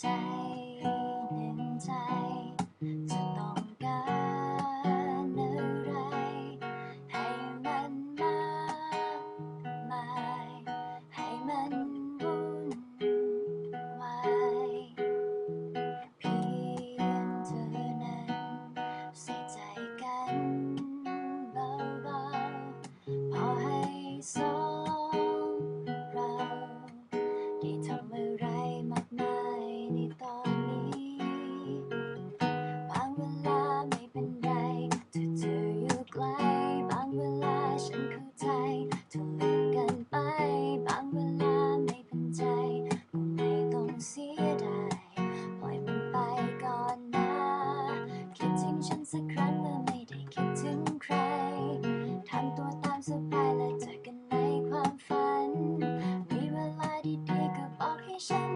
ใจหนึ่งใจ จะต้องการอะไร ให้มันมากมาให้มันวุ่นวายเพียงเธอนั้นใส่ใจกันเบาๆพอให้สองเรา ได้ทำอะไรมาก 山。